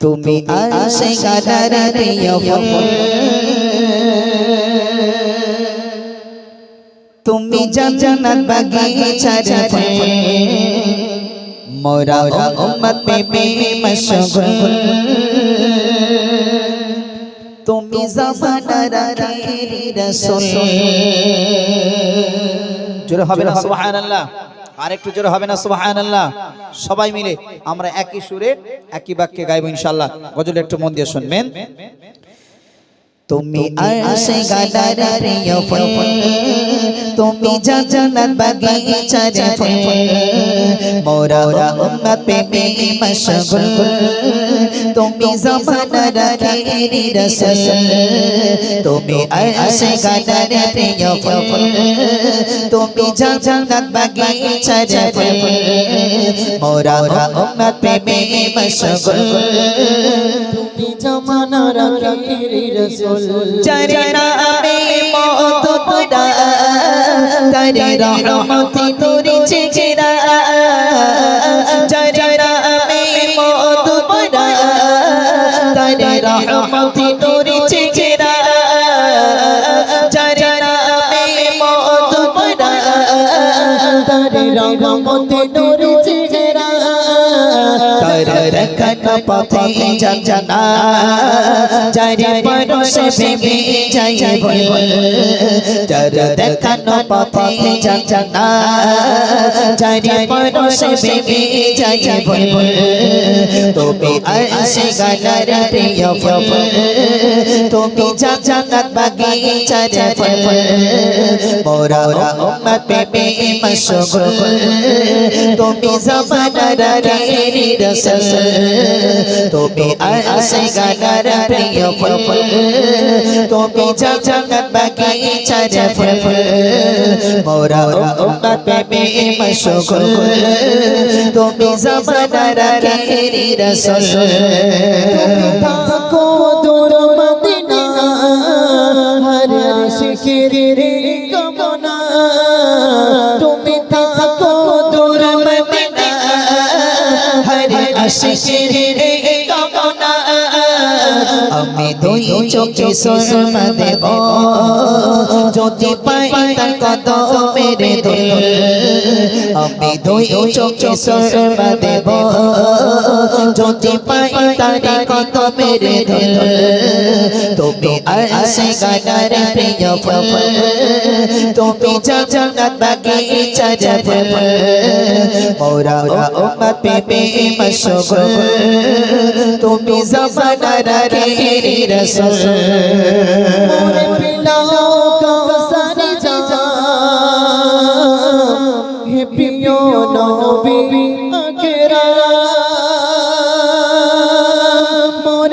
তুমি আসে গাদার প্রিয় ফুল তুমি জান্নাত বাগিচার ফুল মোরা উম্মত পে মশগুল তুমি জামানার আখেরি রাসূল। জোরে হবে না। সুবহানাল্লাহ। আর একটু জোরে হবে না, সুবহানাল্লাহ? সবাই মিলে আমরা একই সুরে একই বাক্যে গাইব ইনশাল্লাহ গজল একটু মন দিয়ে শুনবেন। তুমি আসে গাদার প্রিয় ফুল। তুমি জান্নাত বাগিচার ফুল। মোরা উম্মত পে মশগুল। তুমি জামানার আখেরি রাসূল। তুমি আসে গাদার প্রিয় ফুল। তুমি জান্নাত বাগিচার ফুল। মোরা উম্মত পে মশগুল। তুমি জামানা রাখেরি রসুল যারে নামে মত পড়া। তারে রহমতি তোরে চেহারা যারে নামে মত পড়া। তারে রহমতি তোরে চেহারা যারে নামে মত পড়া। তারে রঙমতে নূর চেহারা তারে দেখানো পথে জানা যারে পরশে ভেবে যাই বল। যারে দেখানো পথে জানা যারে পরশে ভেবে যাই বল। তুমি আসে গালার প্রিয় তুমি জান্নাত বাগিচার ফুল। মোরা উম্মত পে মশগুল। তুমি জমানার আখেরি রাসূল। তুমি আসে গালার প্রিয় ফুল। তুমি জান্নাত বাগিচার ফুল। মোরা উম্মত পে মশগুল। তুমি জমানার আখেরি রাসূল। থাকো দূর। আশিকের কামনা তুমি থাকো দূর মদিনা। হর আশিকের কামনা আমি দুই চোখে সুরমা দেব। যদি পাই তার কদমের দোল। আমি দুই চোখে সুরমা দেব। যদি পাই তার কদমের দোল। তুমি আসে গানার প্রিয় ফুল। তুমি জান্নাত বাগিচার ফুল। মোরা উম্মত পে মশগুল। তুমি জমানার আখেরি রাসূল। মোরে পিলাও কৌসারি যা হে প্রিয় নবী আখেরা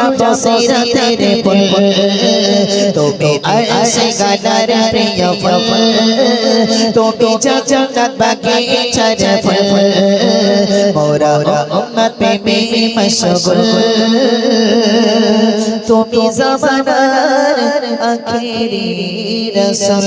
যাব সিরাতের পর তুমি আসে গানার প্রিয় ফুল। তুমি জান্নাত বাগিচার ফুল। মোরা উম্মত পে মশগুল তুমি জমানার আখেরি রাসূল।